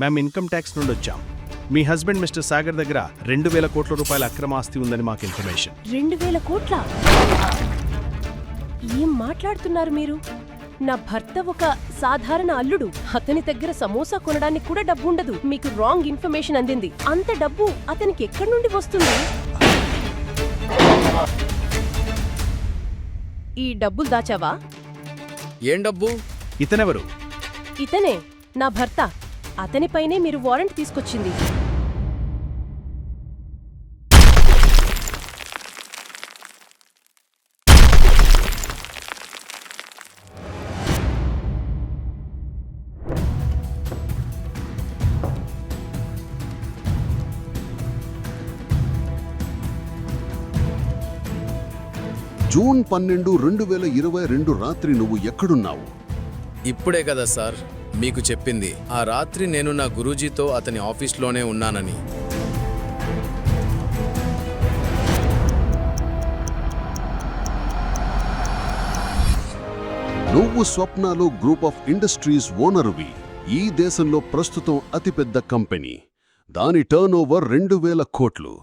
మేము income tax నుండి వచ్చాం. మీ హస్బెండ్ మిస్టర్ సాగర్ దగ్గర రెండు వేల కోట్ల రూపాయల అక్రమ ఆస్తి ఉందని మాకు ఇన్ఫర్మేషన్. రెండు వేల కోట్ల? ఏం మాట్లాడుతున్నారు మీరు? నా భర్త ఒక సాధారణ అల్లుడు. అతని దగ్గర సమోసా కొనడానికి కూడా డబ్బు ఉండదు. మీకు రాంగ్ ఇన్ఫర్మేషన్ అందింది. అంత డబ్బు అతనికి ఎక్కడి నుండి వస్తుంది? ఈ డబ్బులు దాచావా? ఏం డబ్బు? ఇతనెవరు? ఇతనే నా భర్త. అతనిపైనే మీరు వారెంట్ తీసుకొచ్చింది. జూన్ పన్నెండు రెండు వేల ఇరవై రెండు రాత్రి నువ్వు ఎక్కడున్నావు? ఇప్పుడే కదా సార్. మీకు చెప్పింది. ఆ రాత్రి నేను నా గురూజీతో అతని ఆఫీస్లోనే ఉన్నానని. నువ్వు స్వప్నాలో గ్రూప్ ఆఫ్ ఇండస్ట్రీస్ ఓనరువి. ఈ దేశంలో ప్రస్తుతం అతిపెద్ద కంపెనీ. దాని టర్న్ ఓవర్ రెండు వేల కోట్లు.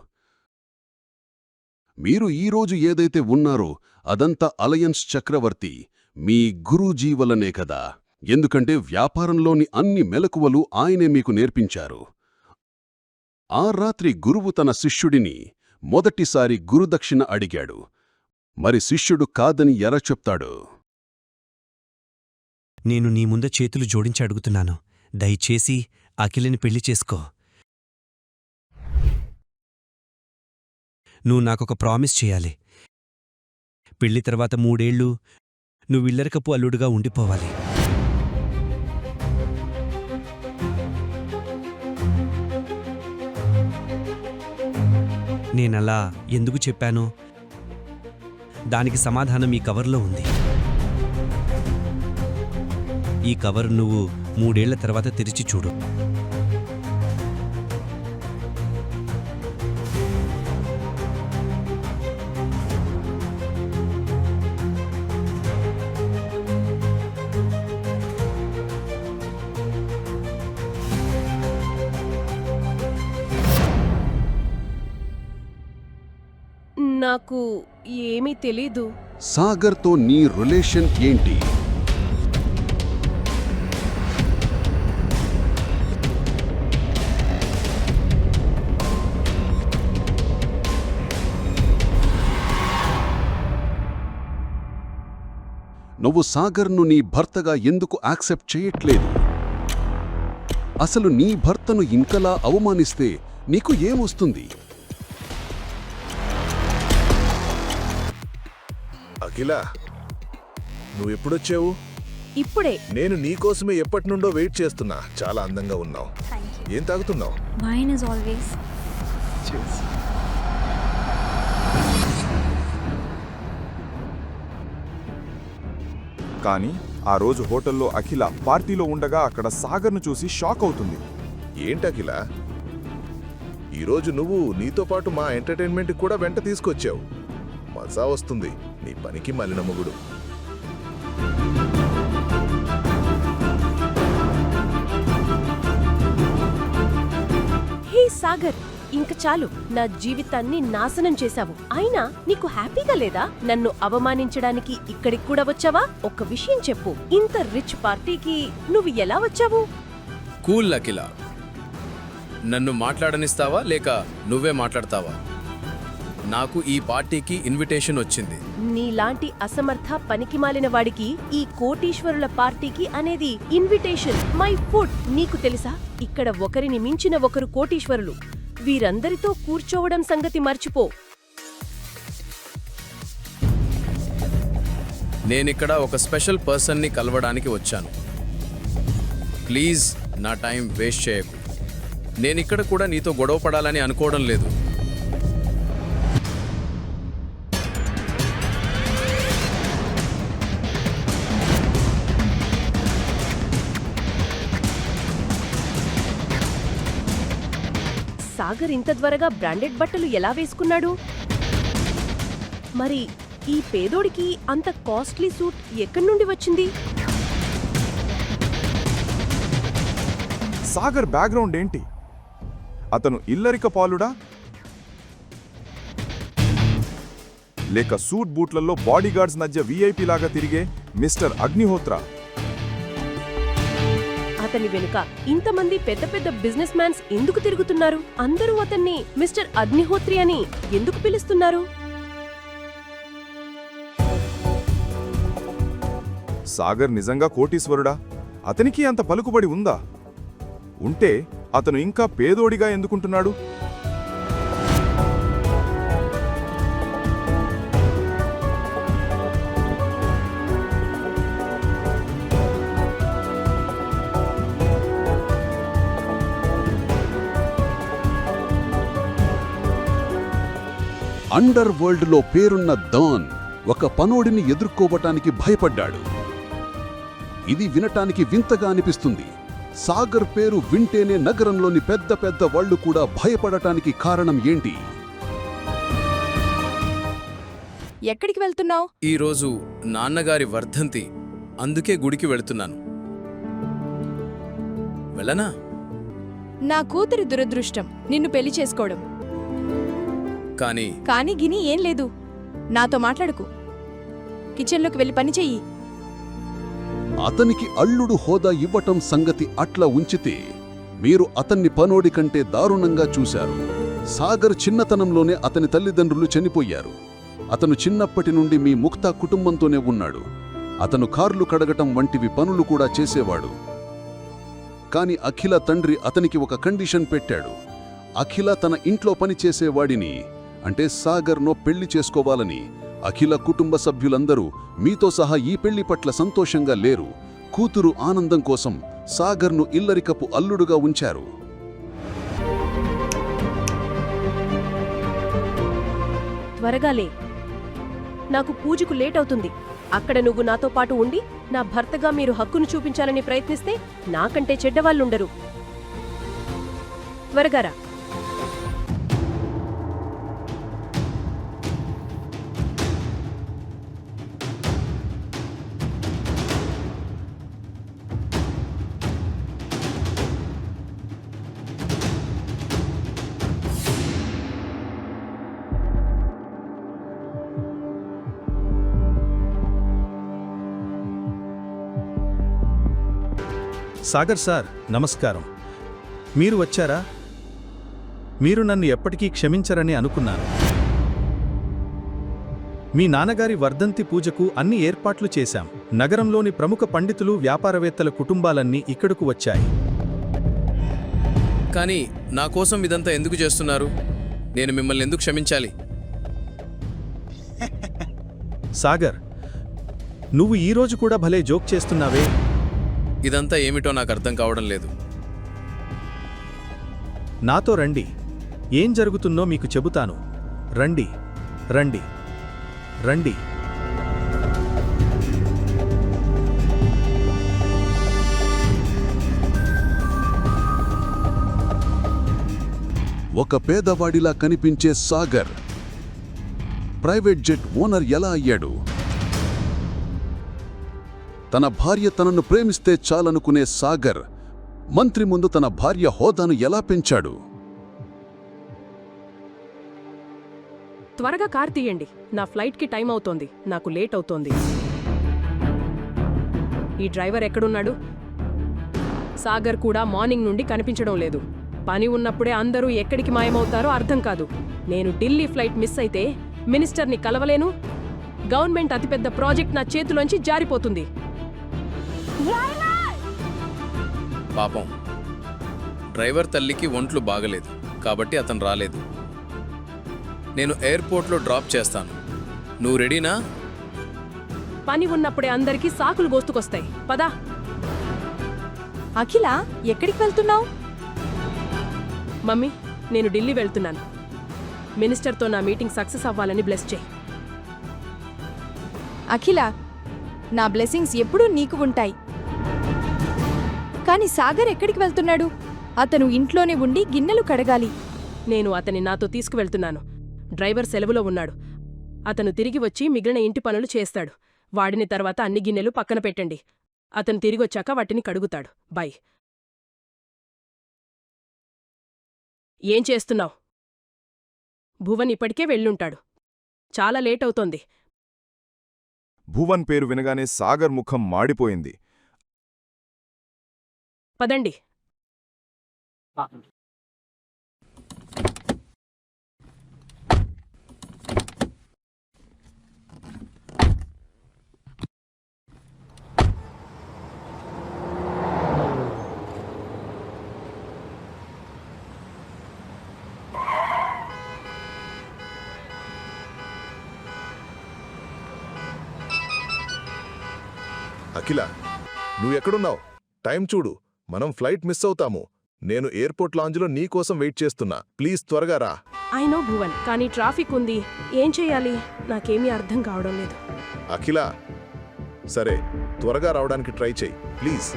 మీరు ఈరోజు ఏదైతే ఉన్నారో అదంతా అలయన్స్ చక్రవర్తి మీ గురూజీ వలనే కదా. ఎందుకంటే వ్యాపారంలోని అన్ని మెలకువలు ఆయనే మీకు నేర్పించారు. ఆ రాత్రి గురువు తన శిష్యుడిని మొదటిసారి గురుదక్షిణ అడిగాడు. మరి శిష్యుడు కాదని ఎర చెప్తాడు? నేను నీ ముంద చేతులు జోడించి అడుగుతున్నాను. దయచేసి అఖిలని పెళ్ళి చేసుకో. నువ్వు నాకొక ప్రామిస్ చేయాలి. పెళ్ళి తర్వాత మూడేళ్ళు నువ్విల్లరికపు అల్లుడుగా ఉండిపోవాలి. నేనలా ఎందుకు చెప్పాను? దానికి సమాధానం ఈ కవర్లో ఉంది. ఈ కవర్ నువ్వు మూడేళ్ళ తర్వాత తెరిచి చూడు. నాకు ఏమీ తెలీదు. సాగర్తో నీ రిలేషన్ ఏంటి? నువ్వు సాగర్ను నీ భర్తగా ఎందుకు యాక్సెప్ట్ చేయట్లేదు? అసలు నీ భర్తను ఇంకలా అవమానిస్తే నీకు ఏమొస్తుంది? అఖిల నువ్వు ఎప్పుడొచ్చావు? ఇప్పుడే. నేను నీకోసమే ఎప్పటి నుండో వెయిట్ చేస్తున్నా. చాలా అందంగా ఉన్నావు. ఏం తాగుతున్నావు? Wine is always. కానీ ఆ రోజు హోటల్లో అఖిల పార్టీలో ఉండగా అక్కడ సాగర్ను చూసి షాక్ అవుతుంది. ఏంటి అఖిల? ఈరోజు నువ్వు నీతో పాటు మా ఎంటర్టైన్మెంట్ కూడా వెంట తీసుకొచ్చావు. మజా వస్తుంది. నీ పనికి మలిన మొగుడు. హే సాగర్ ఇంక చాలు. నా జీవితాన్ని నాశనం చేశావు. అయినా నీకు హ్యాపీగా లేదా? నన్ను అవమానించడానికి ఇక్కడికి కూడా వచ్చావా? ఒక్క విషయం చెప్పు. ఇంత రిచ్ పార్టీకి నువ్వు ఎలా వచ్చావు? కూల్ అఖిల. నన్ను మాట్లాడనిస్తావా లేక నువ్వే మాట్లాడతావా? నాకు ఈ పార్టీకి ఇన్విటేషన్ వచ్చింది. నీలాంటి అసమర్థ పనికిమాలిన వాడికి ఈ కోటీశ్వరుల పార్టీకి అనేది ఇన్విటేషన్ మై ఫుడ్ నీకు తెలుసా? ఇక్కడ ఒకరిని మించిన ఒకరు కోటీశ్వరులు. వీరందరితో కూర్చోవడం సంగతి మర్చిపో. నేనిక్కడ ఒక స్పెషల్ పర్సన్ని కలవడానికి వచ్చాను. ప్లీజ్ నా టైం వేస్ట్ చేయకు. నేనిక్కడ కూడా నీతో గొడవ పడాలని అనుకోవడం లేదు. సాగర్ ఇంత త్వరగా బ్రాండెడ్ బట్టలు ఎలా వేసుకున్నాడు? మరి ఈ పేదోడికి అంత కాస్ట్లీ సూట్ ఎక్కడి నుండి వచ్చింది? సాగర్ బ్యాక్గ్రౌండ్ ఏంటి? అతను ఇల్లరిక పాలుడా? లేక సూట్ బూట్లలో బాడీగార్డ్స్ మధ్య వీఐపీ లాగా తిరిగే మిస్టర్ అగ్నిహోత్ర? అతని వెనుక ఇంతమంది పెద్ద పెద్ద బిజినెస్ మ్యాన్స్ ఎందుకు తిరుగుతున్నారు? అందరూ అతన్ని మిస్టర్ అగ్నిహోత్రి అని ఎందుకు పిలుస్తున్నారు? సాగర్ నిజంగా కోటీశ్వరుడా? అతనికి అంత పలుకుబడి ఉందా? ఉంటే అతను ఇంకా పేదోడిగా ఎందుకుంటున్నాడు? అండర్ వరల్డ్లో పేరున్న డాన్ ఒక పనోడిని ఎదుర్కోవటానికి భయపడ్డాడు. ఇది వినటానికి వింతగా అనిపిస్తుంది. సాగర్ పేరు వింటేనే నగరంలోని పెద్ద పెద్ద వాళ్ళు కూడా భయపడటానికి కారణం ఏంటి? ఎక్కడికి వెళ్తున్నావు? ఈరోజు నాన్నగారి వర్ధంతి. అందుకే గుడికి వెళుతున్నాను. వెళ్ళనా? నా కూతురి దురదృష్టం. నిన్ను పెళ్ళి చేసుకోవడం. కానీ కానీ గిని ఏం లేదు. నాతో మాట్లాడుకు. కిచెన్లోకి వెళ్ళి పని చెయ్యి. అతనికి అల్లుడు హోదా ఇవ్వటం సంగతి అట్లా ఉంచితే మీరు అతన్ని పనోడి కంటే దారుణంగా చూశారు. సాగర్ చిన్నతనంలోనే అతని తల్లిదండ్రులు చనిపోయారు. అతను చిన్నప్పటి నుండి మీ ముక్తా కుటుంబంతోనే ఉన్నాడు. అతను కార్లు కడగటం వంటివి పనులు కూడా చేసేవాడు. కాని అఖిల తండ్రి అతనికి ఒక కండిషన్ పెట్టాడు. అఖిల తన ఇంట్లో పని చేసేవాడిని అంటే సాగర్నో పెళ్ళి చేసుకోవాలని అఖిల కుటుంబ సభ్యులందరూ మీతో సహా ఈ పెళ్ళి పట్ల సంతోషంగా లేరు. కూతురు ఆనందం కోసం సాగర్ను ఇల్లరికపు అల్లుడుగా ఉంచారు. త్వరగాలే నాకు పూజకు లేట్ అవుతుంది. అక్కడ నువ్వు నాతో పాటు ఉండి నా భర్తగా మీరు హక్కును చూపించాలని ప్రయత్నిస్తే నాకంటే చెడ్డవాళ్ళుండరు. త్వరగారా సాగర్ సార్ నమస్కారం. మీరు వచ్చారా? మీరు నన్ను ఎప్పటికీ క్షమించరని అనుకున్నాను. మీ నాన్నగారి వర్ధంతి పూజకు అన్ని ఏర్పాట్లు చేశాం. నగరంలోని ప్రముఖ పండితులు వ్యాపారవేత్తల కుటుంబాలన్నీ ఇక్కడకు వచ్చాయి. కానీ నా కోసం ఇదంతా ఎందుకు చేస్తున్నారు? నేను మిమ్మల్ని ఎందుకు క్షమించాలి? సాగర్ నువ్వు ఈరోజు కూడా భలే జోక్ చేస్తున్నావే. ఇదంతా ఏమిటో నాకు అర్థం కావడం లేదు. నాతో రండి. ఏం జరుగుతుందో మీకు చెబుతాను. రండి. రండి. రండి. ఒక పేదవాడిలా కనిపించే సాగర్. ప్రైవేట్ జెట్ ఓనర్ ఎలా అయ్యాడు? తన భార్య తనను ప్రేమిస్తే చాలనుకునే సాగర్ మంత్రి ముందు తన భార్య హోదాను ఎలా పెంచాడు? త్వరగా కార్ తీయండి. నా ఫ్లైట్కి టైం అవుతోంది. నాకు లేట్ అవుతోంది. ఈ డ్రైవర్ ఎక్కడున్నాడు? సాగర్ కూడా మార్నింగ్ నుండి కనిపించడం లేదు. పని ఉన్నప్పుడే అందరూ ఎక్కడికి మాయమవుతారో అర్థం కాదు. నేను ఢిల్లీ ఫ్లైట్ మిస్ అయితే మినిస్టర్ని కలవలేను. గవర్నమెంట్ అతిపెద్ద ప్రాజెక్ట్ నా చేతిలోంచి జారిపోతుంది. పాపం. డ్రైవర్ తల్లికి ఒంట్లు బాగలేదు కాబట్టి అతను రాలేదు. నేను ఎయిర్పోర్ట్లో డ్రాప్ చేస్తాను. నువ్వు రెడీనా? పని ఉన్నప్పుడే అందరికీ సాకులు గోస్తుకొస్తాయి. పదా. అఖిల ఎక్కడికి వెళ్తున్నావు? మమ్మీ నేను ఢిల్లీ వెళ్తున్నాను. మినిస్టర్తో నా మీటింగ్ సక్సెస్ అవ్వాలని బ్లెస్ చేయి. అఖిల నా బ్లెస్సింగ్స్ ఎప్పుడూ నీకు ఉంటాయి. కానీ సాగర్ ఎక్కడికి వెళ్తున్నాడు? అతను ఇంట్లోనే ఉండి గిన్నెలు కడగాలి. నేను అతని నాతో తీసుకువెళ్తున్నాను. డ్రైవర్ సెలవులో ఉన్నాడు. అతను తిరిగి వచ్చి మిగిలిన ఇంటి పనులు చేస్తాడు. వాడిని తర్వాత అన్ని గిన్నెలు పక్కన పెట్టండి. అతను తిరిగొచ్చాక వాటిని కడుగుతాడు. బై. ఏం చేస్తున్నావు? భువన్ ఇప్పటికే వెళ్ళుంటాడు. చాలా లేట్ అవుతోంది. భువన్ పేరు వినగానే సాగర్ ముఖం మాడిపోయింది. పదండి. అఖిల నువ్వు ఎక్కడున్నావు? టైం చూడు. మనం ఫ్లైట్ మిస్ అవుతాము. నేను ఎయిర్పోర్ట్ లాంజ్లో నీ కోసం వెయిట్ చేస్తున్నా. ప్లీజ్ త్వరగా రా. ఐ నో భువన్ కానీ ట్రాఫిక్ ఉంది. ఏం చెయ్యాలి నాకేమీ అర్థం కావడం లేదు. అఖిల సరే త్వరగా రావడానికి ట్రై చెయ్యి ప్లీజ్.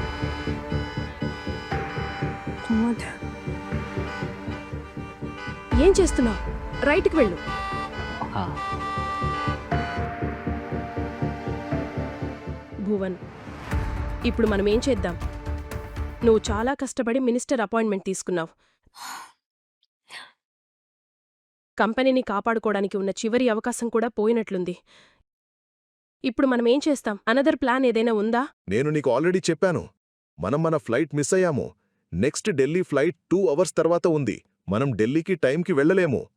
ఏం చేస్తున్నావు? రైట్కి వెళ్ళు. భువన్ ఇప్పుడు మనం ఏం చేద్దాం? నువ్వు చాలా కష్టపడి మినిస్టర్ అపాయింట్మెంట్ తీసుకున్నావు. కంపెనీని కాపాడుకోవడానికి ఉన్న చివరి అవకాశం కూడా పోయినట్లుంది. ఇప్పుడు మనం ఏం చేస్తాం? అనదర్ ప్లాన్ ఏదైనా ఉందా? నేను నీకు ఆల్రెడీ చెప్పాను. మనం మన ఫ్లైట్ మిస్ అయ్యాము. Next Delhi flight two hours తర్వాత ఉంది. మనం ఢిల్లీకి టైంకి వెళ్ళలేము.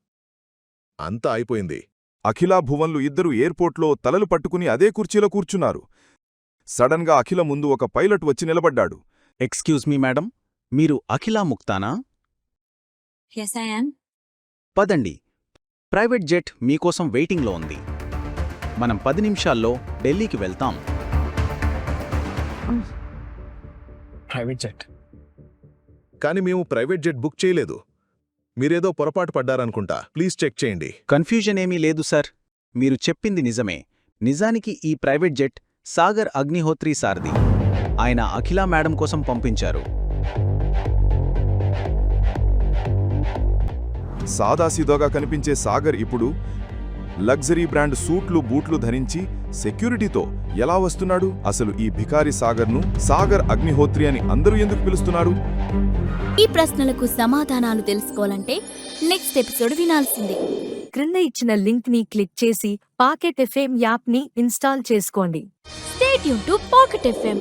అంతా అయిపోయింది. అఖిలా భువన్లు ఇద్దరు ఎయిర్పోర్ట్లో తలలు పట్టుకుని అదే కుర్చీలో కూర్చున్నారు. సడన్గా అఖిల ముందు ఒక పైలట్ వచ్చి నిలబడ్డాడు. Excuse me madam. మీరు అఖిలా ముక్తానా? పదండి. ప్రైవేట్ జెట్ మీకోసం వెయిటింగ్లో ఉంది. మనం పది నిమిషాల్లో ఢిల్లీకి వెళ్తాం. Private jet. కానీ మేము ప్రైవేట్ జెట్ బుక్ చేయలేదు. మీరేదో పొరపాటు పడ్డారనుకుంటా. ప్లీజ్ చెక్ చేయండి. కన్ఫ్యూజన్ ఏమీ లేదు సార్. మీరు చెప్పింది నిజమే. నిజానికి ఈ ప్రైవేట్ జెట్ సాగర్ అగ్నిహోత్రి సారథి ఆయన అఖిలా మేడం కోసం పంపించారు. సాదాసీదాగా కనిపించే సాగర్ ఇప్పుడు లగ్జరీ బ్రాండ్ సూట్లు బూట్లు ధరించి సెక్యూరిటీతో ఎలా వస్తున్నాడు? అసలు ఈ భికారి సాగర్ను సాగర్ అగ్నిహోత్రి అని అందరూ ఎందుకు పిలుస్తున్నారు? ఈ ప్రశ్నలకు సమాధానాలు తెలుసుకోవాలంటే నెక్స్ట్ ఎపిసోడ్ వినాల్సిందే. క్రింద ఇచ్చిన లింక్ని క్లిక్ చేసి పాకెట్ ఎఫ్ఎం యాప్ని ఇన్స్టాల్ చేసుకోండి. స్టేట్ యూన్ టు పాకెట్ ఎఫ్ఎం